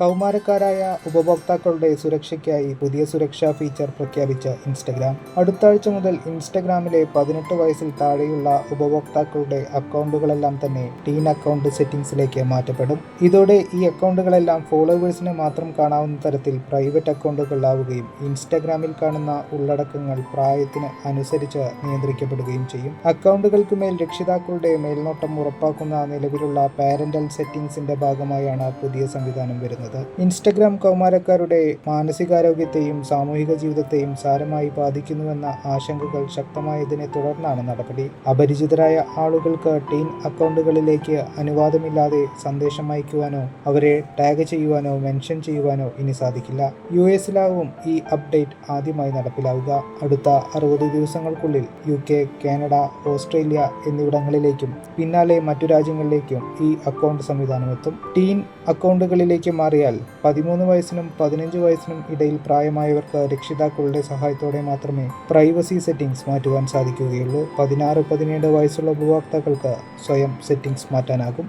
കൗമാരക്കാരായ ഉപഭോക്താക്കളുടെ സുരക്ഷയ്ക്കായി പുതിയ സുരക്ഷാ ഫീച്ചർ പ്രഖ്യാപിച്ച ഇൻസ്റ്റഗ്രാം. അടുത്ത ആഴ്ച മുതൽ ഇൻസ്റ്റഗ്രാമിലെ പതിനെട്ട് വയസ്സിൽ താഴെയുള്ള ഉപഭോക്താക്കളുടെ അക്കൗണ്ടുകളെല്ലാം തന്നെ ടീൻ അക്കൗണ്ട് സെറ്റിംഗ്സിലേക്ക് മാറ്റപ്പെടും. ഇതോടെ ഈ അക്കൗണ്ടുകളെല്ലാം ഫോളോവേഴ്സിന് മാത്രം കാണാവുന്ന തരത്തിൽ പ്രൈവറ്റ് അക്കൗണ്ടുകളാവുകയും ഇൻസ്റ്റഗ്രാമിൽ കാണുന്ന ഉള്ളടക്കങ്ങൾ പ്രായത്തിന് അനുസരിച്ച് നിയന്ത്രിക്കപ്പെടുകയും ചെയ്യും. അക്കൗണ്ടുകൾക്ക് മേൽ രക്ഷിതാക്കളുടെ മേൽനോട്ടം ഉറപ്പാക്കുന്ന നിലവിലുള്ള പാരന്റൽ സെറ്റിംഗ്സിന്റെ ഭാഗമായാണ് പുതിയ സംവിധാനം വരുന്നത്. ഇൻസ്റ്റഗ്രാം കൗമാരക്കാരുടെ മാനസികാരോഗ്യത്തെയും സാമൂഹിക ജീവിതത്തെയും സാരമായി ബാധിക്കുന്നുവെന്ന ആശങ്കകൾ ശക്തമായതിനെ തുടർന്നാണ് നടപടി. അപരിചിതരായ ആളുകൾക്ക് ടീൻ അക്കൗണ്ടുകളിലേക്ക് അനുവാദമില്ലാതെ സന്ദേശം അയക്കുവാനോ അവരെ ടാഗ് ചെയ്യുവാനോ മെൻഷൻ ചെയ്യുവാനോ ഇനി സാധിക്കില്ല. യു എസിലാവും ഈ അപ്ഡേറ്റ് ആദ്യമായി നടപ്പിലാവുക. അടുത്ത അറുപത് ദിവസങ്ങൾക്കുള്ളിൽ യു കെ കാനഡ ഓസ്ട്രേലിയ എന്നിവിടങ്ങളിലേക്കും പിന്നാലെ മറ്റു രാജ്യങ്ങളിലേക്കും ഈ അക്കൗണ്ട് സംവിധാനം എത്തും ടീൻ അക്കൗണ്ടുകളിലേക്ക് മാറിയാൽ പതിമൂന്ന് വയസ്സിനും പതിനഞ്ച് വയസ്സിനും ഇടയിൽ പ്രായമായവർക്ക് രക്ഷിതാക്കളുടെ സഹായത്തോടെ മാത്രമേ പ്രൈവസി സെറ്റിംഗ്സ് മാറ്റുവാൻ സാധിക്കുകയുള്ളൂ. പതിനാറ് പതിനേഴ് വയസ്സുള്ള ഉപഭോക്താക്കൾക്ക് സ്വയം സെറ്റിംഗ്സ് മാറ്റാനാകും.